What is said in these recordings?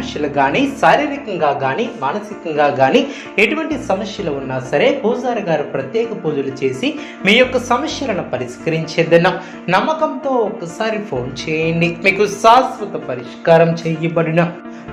సమస్యలు కానీ శారీరకంగా కానీ మానసికంగా కానీ ఎటువంటి సమస్యలు ఉన్నా సరే పూజారి గారు ప్రత్యేక పూజలు చేసి మీ యొక్క సమస్యలను పరిష్కరించేదన్న నమ్మకంతో ఒకసారి ఫోన్ చేయండి. మీకు శాశ్వత పరిష్కారం చేయబడిన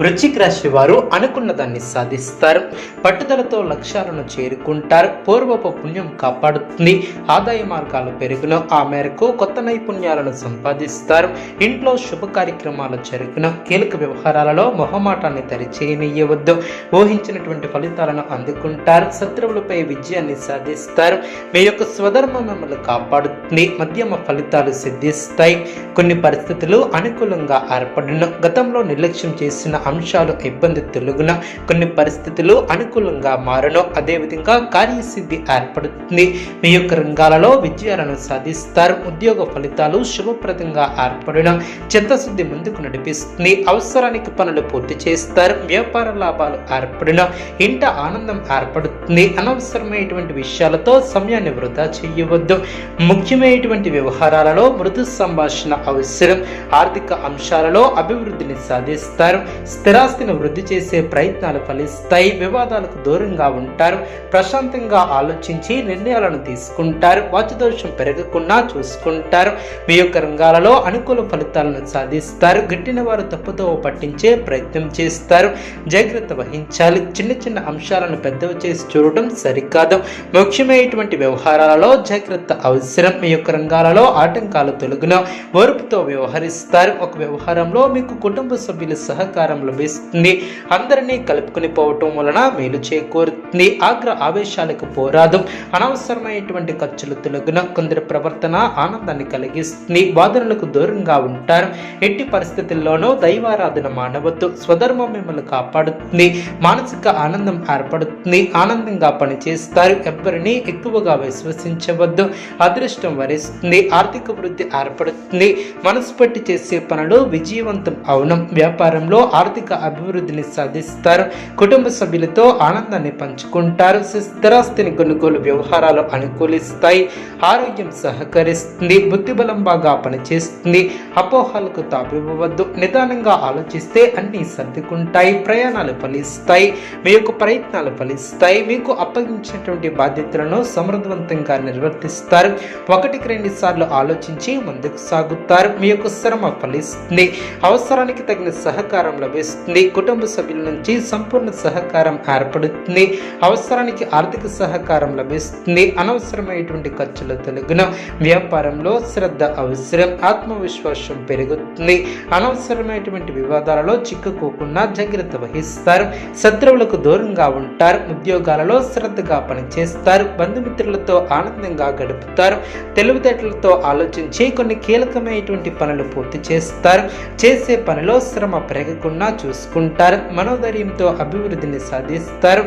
వృశ్చిక రాశి వారు అనుకున్న దాన్ని సాధిస్తారు. పట్టుదలతో లక్ష్యాలను చేరుకుంటారు. పూర్వపు పుణ్యం కాపాడుతుంది. ఆదాయ మార్గాలు పెరుగున ఆ మేరకు కొత్త నైపుణ్యాలను సంపాదిస్తారు. ఇంట్లో శుభ కార్యక్రమాలు జరుగున కీలక వ్యవహారాలలో మొహం మొహమాటాన్ని దరిచేయనియ్యవద్దు ఊహించినటువంటి ఫలితాలను అందుకుంటారు. శత్రువులపై విజయాన్ని సాధిస్తారు. మీ యొక్క స్వధర్మం మిమ్మల్ని కాపాడుతుంది. మధ్యమ ఫలితాలు సిద్ధిస్తాయి. కొన్ని పరిస్థితులు అనుకూలంగా ఏర్పడిన. గతంలో నిర్లక్ష్యం చేసిన అంశాలు ఇబ్బంది తొలగున. కొన్ని పరిస్థితులు అనుకూలంగా మారను. అదేవిధంగా కార్యసిద్ధి ఏర్పడుతుంది. మీ యొక్క రంగాలలో విజయాలను సాధిస్తారు. ఉద్యోగ ఫలితాలు శుభప్రదంగా ఏర్పడిన. చిత్తశుద్ధి ముందుకు నడిపిస్తుంది. అవసరానికి పనులు పూర్తి చేస్తారు. వ్యాపార లాభాలు ఏర్పడిన ఇంట ఆనందం ఏర్పడుతుంది. అనవసరమైనటువంటి విషయాలతో సమయాన్ని వృధా చేయవద్దు. ముఖ్యమైనటువంటి వ్యవహారాలలో మృదు సంభాషణ అవసరం. ఆర్థిక అంశాలలో అభివృద్ధిని సాధిస్తారు. స్థిరాస్తిని వృద్ధి చేసే ప్రయత్నాలు ఫలిస్తాయి. వివాదాలకు దూరంగా ఉంటారు. ప్రశాంతంగా ఆలోచించి నిర్ణయాలను తీసుకుంటారు. వాచదోషం పెరగకుండా చూసుకుంటారు. మీ యొక్క రంగాలలో అనుకూల ఫలితాలను సాధిస్తారు. గిట్టిన వారు తప్పుతో పట్టించే ప్రయత్నం చేస్తారు. జాగ్రత్త వహించాలి. చిన్న చిన్న అంశాలను పెద్దవి చేసి చూడటం సరికాదు. ముఖ్యమైనటువంటి వ్యవహారాలలో జాగ్రత్త అవసరం. మీ యొక్క రంగాలలో ఆటంకాలు తొలగిన ఓర్పుతో వ్యవహరిస్తారు. ఒక వ్యవహారంలో మీకు కుటుంబ సభ్యుల సహకారం లభిస్తుంది. అందరినీ కలుపుకొని పోవటం వలన మేలు చేకూరుతుంది. నీ ఆగ్ర ఆవేశాలకు పోరాదు. అనవసరమైనటువంటి ఖర్చులు తొలగిన కొందరి ప్రవర్తన ఆనందాన్ని కలిగిస్తుంది వాదనలకు దూరంగా ఉంటారు. ఎట్టి పరిస్థితుల్లోనూ దైవారాధన మానవద్దు. స్వధర్మం మిమ్మల్ని కాపాడుతుంది. మానసిక ఆనందం ఏర్పడుతుంది. ఆనందంగా పనిచేస్తారు. ఎవరిని ఎక్కువగా విశ్వసించవద్దు. అదృష్టం వరిస్తుంది. ఆర్థిక వృద్ధి ఏర్పడుతుంది. మనసు పెట్టి చేసే పనులు విజయవంతం అవునం. వ్యాపారంలో ఆర్థిక అభివృద్ధిని సాధిస్తారు. కుటుంబ సభ్యులతో ఆనందాన్ని పంచుకుంటారు స్థిరాస్తిని కొనుగోలు వ్యవహారాలు అనుకూలిస్తాయి. ఆరోగ్యం సహకరిస్తుంది. బుద్ధిబలం బాగా పనిచేస్తుంది. అపోహలకు తాపివ్వవద్దు నిదానంగా ఆలోచిస్తే అన్నీ సర్దుకుంటాయి. ప్రయాణాలు ఫలిస్తాయి. మీ యొక్క ప్రయత్నాలు ఫలిస్తాయి. మీకు అప్పగించినటువంటి బాధ్యతలను సమర్థవంతంగా నిర్వర్తిస్తారు. ఒకటికి రెండు సార్లు ఆలోచించి ముందుకు సాగుతారు. మీ యొక్క శ్రమ ఫలిస్తుంది. అవసరానికి తగిన సహకారం లభిస్తుంది. కుటుంబ సభ్యుల నుంచి సంపూర్ణ సహకారం ఏర్పడుతుంది. అవసరానికి ఆర్థిక సహకారం లభిస్తుంది. అనవసరమైనటువంటి ఖర్చుల తొలగిన వ్యాపారంలో శ్రద్ధ అవసరం ఆత్మవిశ్వాసం పెరుగుతుంది. అనవసరమైనటువంటి వివాదాలలో చిక్కుకోకుండా జాగ్రత్త వహిస్తారు. శత్రువులకు దూరంగా ఉంటారు. ఉద్యోగాలలో శ్రద్ధగా పనిచేస్తారు. బంధుమిత్రులతో ఆనందంగా గడుపుతారు. తెలివితేటలతో ఆలోచించి కొన్ని కీలకమైనటువంటి పనులు పూర్తి చేస్తారు. చేసే పనిలో శ్రమ పెరగకుండా చూసుకుంటారు. మనోధైర్యంతో అభివృద్ధిని సాధిస్తారు.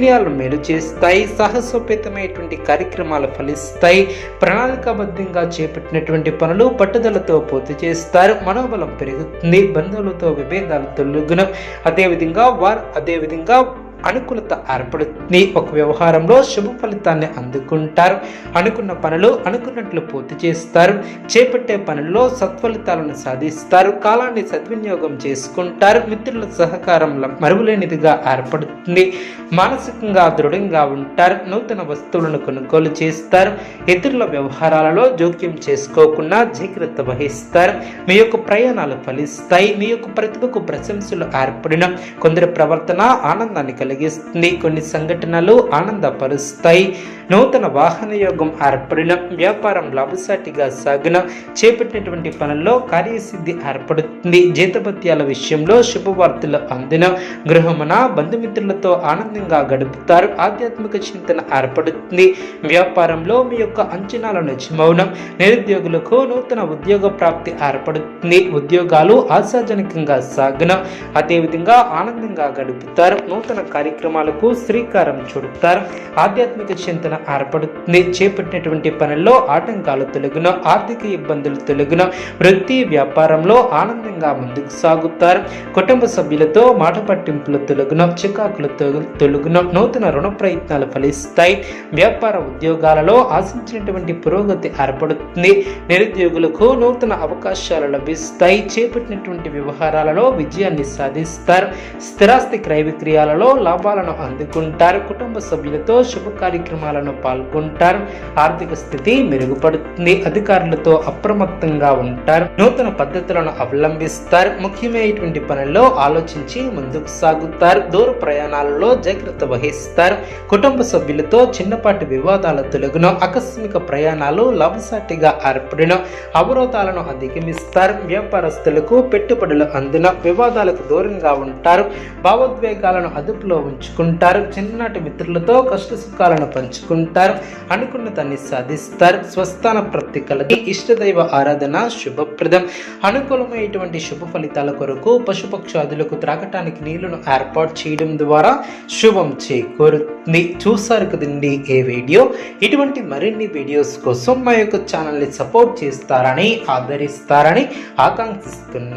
నిర్ణయాలు మేలు చేస్తాయి. సాహసోపేతమైనటువంటి కార్యక్రమాలు ఫలిస్తాయి. ప్రణాళికాబద్ధంగా చేపట్టినటువంటి పనులు పట్టుదలతో పూర్తి చేస్తారు. మనోబలం పెరుగుతుంది. బంధువులతో విభేదాలు తొలగున. అదేవిధంగా వారు అదేవిధంగా అనుకూలత ఏర్పడుతుంది. ఒక వ్యవహారంలో శుభ ఫలితాన్ని అందుకుంటారు. అనుకున్న పనులు అనుకున్నట్లు పూర్తి చేస్తారు. చేపట్టే పనుల్లో సత్ఫలితాలను సాధిస్తారు. కాలాన్ని సద్వినియోగం చేసుకుంటారు. మిత్రుల సహకారం మరువులేనిదిగా ఏర్పడుతుంది. మానసికంగా దృఢంగా ఉంటారు. నూతన వస్తువులను కొనుగోలు చేస్తారు. ఇతరుల వ్యవహారాలలో జోక్యం చేసుకోకుండా జాగ్రత్త వహిస్తారు. మీ యొక్క ప్రయాణాలు ఫలిస్తాయి. మీ యొక్క ప్రతిభకు ప్రశంసలు ఏర్పడిన కొందరి ప్రవర్తన ఆనందాన్ని కలిగి కలిగిస్తుంది. కొన్ని సంఘటనలు ఆనందపరుస్తాయి. నూతన వాహన యోగం ఏర్పడిన వ్యాపారం లాభసాటిగా సాగిన చేపట్టినటువంటి పనుల్లో కార్యసిద్ధి ఏర్పడుతుంది. జీతభత్యాల విషయంలో శుభవార్తలు అందిన గృహమున బంధుమిత్రులతో ఆనందంగా గడుపుతారు. ఆధ్యాత్మిక చింతన ఏర్పడుతుంది. వ్యాపారంలో మీ యొక్క అంచనాలు నిజమౌనం నిరుద్యోగులకు నూతన ఉద్యోగ ప్రాప్తి ఏర్పడుతుంది. ఉద్యోగాలు ఆశాజనకంగా సాగిన అదేవిధంగా ఆనందంగా గడుపుతారు. నూతన కార్యక్రమాలకు శ్రీకారం చుడతారు. ఆధ్యాత్మిక చింతన ఏర్పడుతుంది చేపట్టినటువంటి పనుల్లో ఆటంకాలు తొలగిన ఆర్థిక ఇబ్బందులు తొలగిన వృత్తి వ్యాపారంలో ఆనందంగా ముందుకు సాగుతారు. కుటుంబ సభ్యులతో మాట పట్టింపులు తొలగిన చికాకులు తొలగిన నూతన రుణ ప్రయత్నాలు ఫలిస్తాయి. వ్యాపార ఉద్యోగాలలో ఆశించినటువంటి పురోగతి ఏర్పడుతుంది. నిరుద్యోగులకు నూతన అవకాశాలు లభిస్తాయి. చేపట్టినటువంటి వ్యవహారాలలో విజయాన్ని సాధిస్తారు. స్థిరాస్తి క్రయ విక్రయాలలో లాభాలను అందుకుంటారు. కుటుంబ సభ్యులతో శుభ కార్యక్రమాలను పాల్గొంటారు. ఆర్థిక స్థితి మెరుగుపడుతుంది. అధికారులతో అప్రమత్తంగా ఉంటారు. నూతన పద్ధతులను అవలంబిస్తారు. ముఖ్యమైనటువంటి పనుల్లో ఆలోచించి ముందుకు సాగుతారు. దూర ప్రయాణాలలో జాగ్రత్త వహిస్తారు. కుటుంబ సభ్యులతో చిన్నపాటి వివాదాల తొలగును ఆకస్మిక ప్రయాణాలు లాభసాటిగా ఏర్పడిన అవరోధాలను అధిగమిస్తారు. వ్యాపారస్తులకు పెట్టుబడులు అందిన వివాదాలకు దూరంగా ఉంటారు. భావోద్వేగాలను అదుపులో ఉంచుకుంటారు చిన్ననాటి మిత్రులతో కష్ట సుఖాలను పంచుకుంటారు. అనుకున్న దాన్ని సాధిస్తారు. స్వస్థాన ప్రాప్తి కలది ఇష్టదైవ ఆరాధన శుభప్రదం. అనుకూలమైనటువంటి శుభ ఫలితాల కొరకు పశుపక్షాదులకు త్రాగటానికి నీళ్ళను ఏర్పాటు చేయడం ద్వారా శుభం చేకూరుతుంది. చూసారు కదండి ఏ వీడియో? ఇటువంటి మరిన్ని వీడియోస్ కోసం మా యొక్క ఛానల్ని సపోర్ట్ చేస్తారని ఆదరిస్తారని ఆకాంక్షిస్తున్నా.